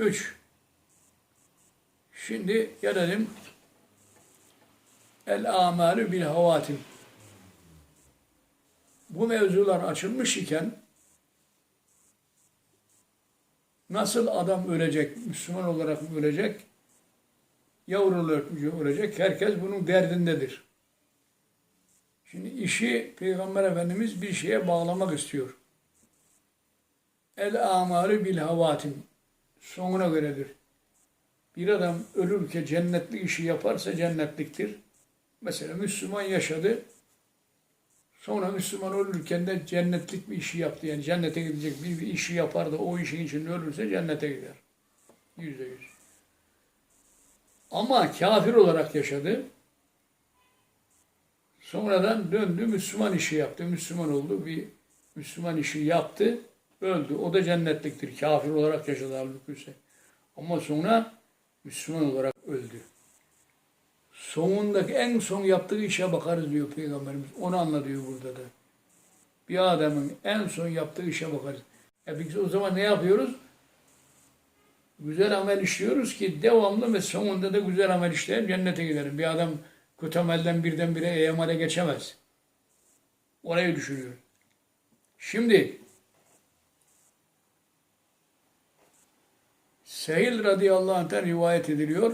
Üç. Şimdi gelelim el amalü bil havatim. Bu mevzular açılmış iken nasıl adam ölecek, Müslüman olarak ölecek, yavru olarak ölecek, herkes bunun derdindedir. Şimdi işi Peygamber Efendimiz bir şeye bağlamak istiyor. El amalü bil havatim. Sonuna göredir. Bir adam ölürken cennetli işi yaparsa cennetliktir. Mesela Müslüman yaşadı. Sonra Müslüman ölürken de cennetlik bir işi yaptı. Yani cennete gidecek bir, bir işi yapar da o işin içinde ölürse cennete gider. Yüzde yüz. Ama kafir olarak yaşadı. Sonradan döndü Müslüman işi yaptı. Müslüman oldu. Bir Müslüman işi yaptı. Öldü. O da cennetliktir. Kafir olarak yaşadı halbuki. Ama sonra Müslüman olarak öldü. Sonundaki en son yaptığı işe bakarız diyor Peygamberimiz. Onu anlatıyor burada da. Bir adamın en son yaptığı işe bakarız. E biz o zaman ne yapıyoruz? Güzel amel işliyoruz ki devamlı ve sonunda da güzel amel işleyip cennete giderim. Bir adam kötü amelden birdenbire eyamale geçemez. Orayı düşünüyoruz. Şimdi Sehil radıyallahu anh'ten rivayet ediliyor.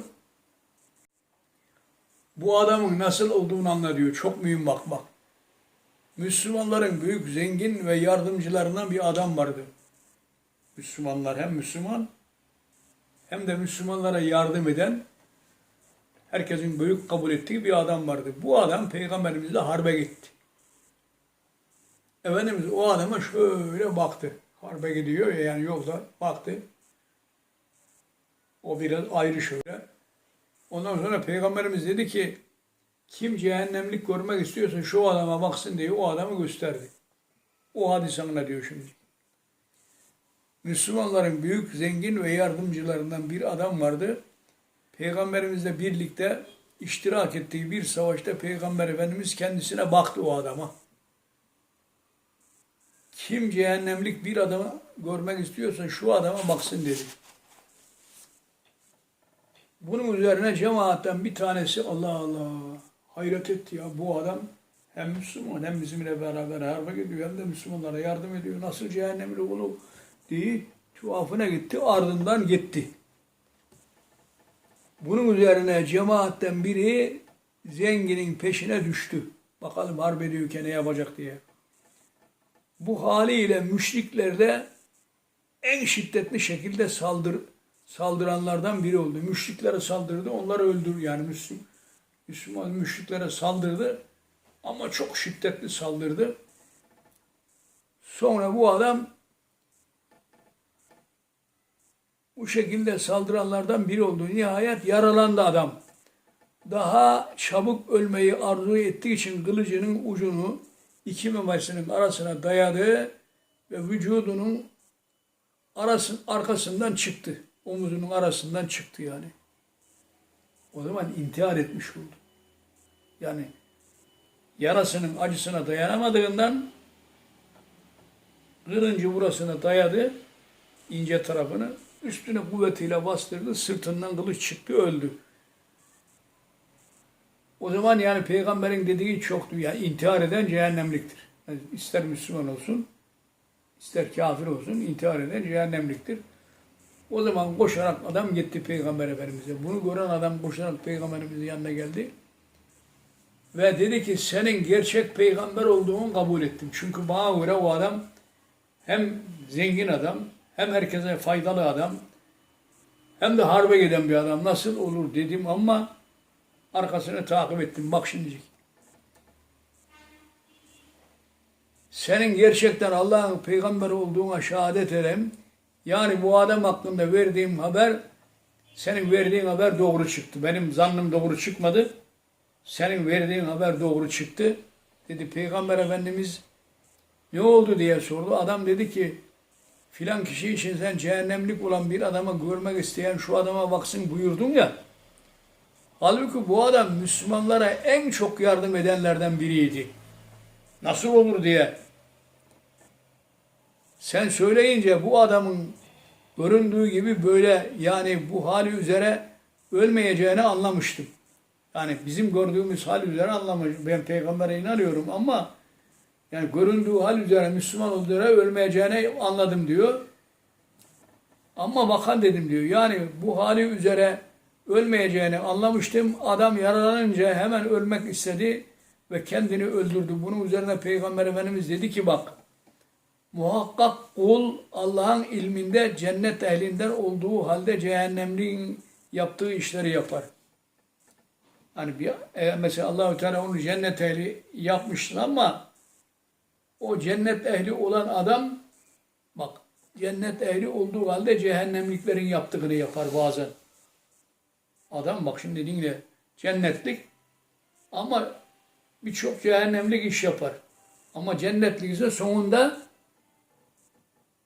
Bu adamın nasıl olduğunu anlatıyor. Çok mühim bakmak. Müslümanların büyük zengin ve yardımcılarından bir adam vardı. Müslümanlar hem Müslüman hem de Müslümanlara yardım eden herkesin büyük kabul ettiği bir adam vardı. Bu adam peygamberimizle harbe gitti. Efendimiz o adama şöyle baktı. Harbe gidiyor ya yani yolda baktı. O biraz ayrı şöyle. Ondan sonra Peygamberimiz dedi ki kim cehennemlik görmek istiyorsa şu adama baksın diye o adamı gösterdi. O hadis anlatıyor şimdi. Müslümanların büyük zengin ve yardımcılarından bir adam vardı. Peygamberimizle birlikte iştirak ettiği bir savaşta Peygamber Efendimiz kendisine baktı o adama. Kim cehennemlik bir adamı görmek istiyorsa şu adama baksın dedi. Bunun üzerine cemaatten bir tanesi Allah Allah hayret etti ya bu adam hem Müslüman hem bizimle beraber harbe gidiyor hem de Müslümanlara yardım ediyor. Nasıl cehennemli olur diye tuhafına gitti ardından gitti. Bunun üzerine cemaatten biri zenginin peşine düştü. Bakalım harp ediyorken ne yapacak diye. Bu haliyle müşrikler de en şiddetli şekilde saldır, saldıranlardan biri oldu. Müşriklere saldırdı, onları öldür yani Müslüman, Müslüman müşriklere saldırdı ama çok şiddetli saldırdı. Sonra bu adam bu şekilde saldıranlardan biri oldu. Nihayet yaralandı adam. Daha çabuk ölmeyi arzu ettiği için kılıcının ucunu iki memesinin arasına dayadı ve vücudunun arasın, arkasından çıktı. Omuzunun arasından çıktı yani. O zaman intihar etmiş oldu. Yani yarasının acısına dayanamadığından kırıncı burasına dayadı ince tarafını üstüne kuvvetiyle bastırdı sırtından kılıç çıktı öldü. O zaman yani peygamberin dediği çoktu. Yani intihar eden cehennemliktir. Yani ister Müslüman olsun, ister kafir olsun intihar eden cehennemliktir. O zaman koşarak adam gitti peygamber efendimize. Bunu gören adam koşarak peygamberimizin yanına geldi. Ve dedi ki senin gerçek peygamber olduğunu kabul ettim. Çünkü bana göre o adam hem zengin adam, hem herkese faydalı adam, hem de harbe giden bir adam nasıl olur dedim ama arkasını takip ettim. Bak şimdi. Senin gerçekten Allah'ın peygamberi olduğuna şehadet ederim. Yani bu adam hakkında verdiğim haber, senin verdiğin haber doğru çıktı. Benim zannım doğru çıkmadı. Senin verdiğin haber doğru çıktı. Dedi Peygamber Efendimiz ne oldu diye sordu. Adam dedi ki filan kişi için sen cehennemlik olan bir adamı görmek isteyen şu adama baksın buyurdun ya. Halbuki bu adam Müslümanlara en çok yardım edenlerden biriydi. Nasıl olur diye. Sen söyleyince bu adamın göründüğü gibi böyle yani bu hali üzere ölmeyeceğini anlamıştım. Yani bizim gördüğümüz hal üzere anlamış. Ben peygambere inanıyorum ama yani göründüğü hal üzere Müslüman olduğu ölmeyeceğini anladım diyor. Ama bakan dedim diyor. Yani bu hali üzere ölmeyeceğini anlamıştım. Adam yaralanınca hemen ölmek istedi ve kendini öldürdü. Bunun üzerine Peygamber Efendimiz dedi ki bak muhakkak kul Allah'ın ilminde cennet ehlinden olduğu halde cehennemliğin yaptığı işleri yapar. Hani bir e, mesela Allahu Teala onu cennet ehli yapmıştır ama o cennet ehli olan adam bak cennet ehli olduğu halde cehennemliklerin yaptığını yapar bazen. Adam bak şimdi dinle cennetlik ama birçok cehennemlik iş yapar. Ama cennetlik ise sonunda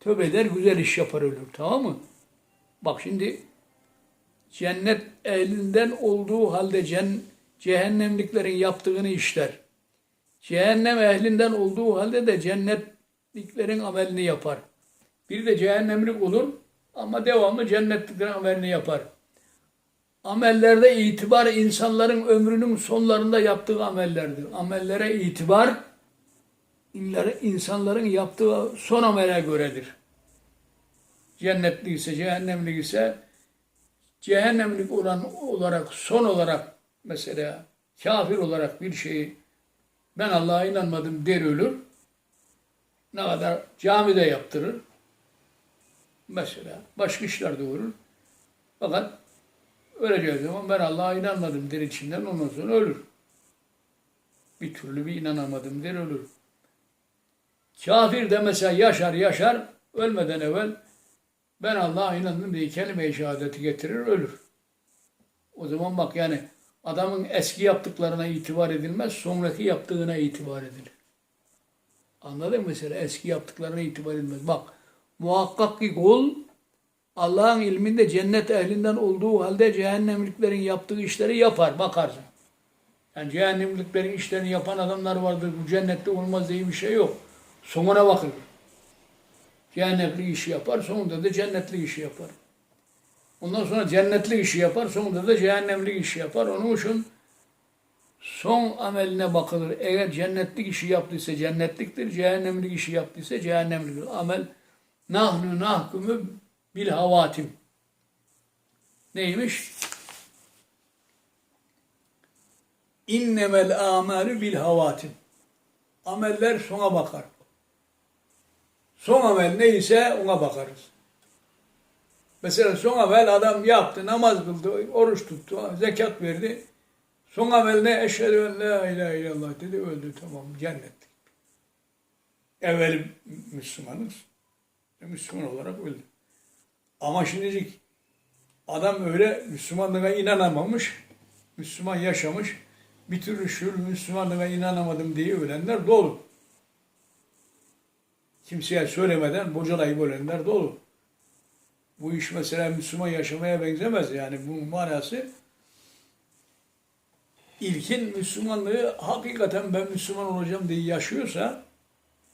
tövbe eder güzel iş yapar ölür tamam mı? Bak şimdi cennet ehlinden olduğu halde cen, cehennemliklerin yaptığını işler. Cehennem ehlinden olduğu halde de cennetliklerin amelini yapar. Bir de cehennemlik olur ama devamlı cennetliklerin amelini yapar. Amellerde itibar insanların ömrünün sonlarında yaptığı amellerdir. Amellere itibar insanların yaptığı son amele göredir. Cennetlik ise, cehennemlik ise olan olarak son olarak mesela kafir olarak bir şeyi ben Allah'a inanmadım der ölür. Ne kadar camide yaptırır. Mesela başka işler de olur. Fakat öleceği zaman ben Allah'a inanmadım der içinden ondan sonra ölür. Bir türlü bir inanamadım der ölür. Kafir de mesela yaşar yaşar ölmeden evvel ben Allah'a inandım diye kelime-i şehadeti getirir ölür. O zaman bak yani adamın eski yaptıklarına itibar edilmez, sonraki yaptığına itibar edilir. Anladın mı mesela? Eski yaptıklarına itibar edilmez. Bak muhakkak ki kul Allah'ın ilminde cennet ehlinden olduğu halde cehennemliklerin yaptığı işleri yapar, bakarsın. Yani cehennemliklerin işlerini yapan adamlar vardır. Bu cennette olmaz diye bir şey yok. Sonuna bakılır. Cehennemli işi yapar, sonunda da cennetli işi yapar. Ondan sonra cennetli işi yapar, sonunda da cehennemli işi yapar. Onun için son ameline bakılır. Eğer cennetlik işi yaptıysa cennetliktir, cehennemlik işi yaptıysa cehennemliktir. Amel nahnu nahkumu bil havatim. Neymiş? İnnemel amalu bil havatim. Ameller sona bakar. Son amel neyse ona bakarız. Mesela son amel adam yaptı, namaz kıldı, oruç tuttu, zekat verdi. Son amel ne? Eşhedü en la ilahe illallah dedi, öldü tamam cennet. Evvel Müslümanız. Müslüman olarak öldü. Ama şimdilik adam öyle Müslümanlığa inanamamış, Müslüman yaşamış, bir türlü şu Müslümanlığa inanamadım diye ölenler dolu. Kimseye söylemeden bocalayıp ölenler dolu. Bu iş mesela Müslüman yaşamaya benzemez yani bu manası ilkin Müslümanlığı hakikaten ben Müslüman olacağım diye yaşıyorsa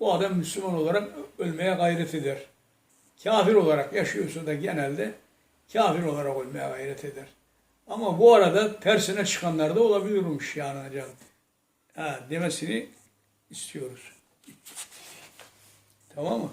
o adam Müslüman olarak ölmeye gayret eder. Kafir olarak yaşıyorsa da genelde kafir olarak ölmeye gayret eder. Ama bu arada tersine çıkanlar da olabilirmiş yani hocam. Ha, demesini istiyoruz. Tamam mı?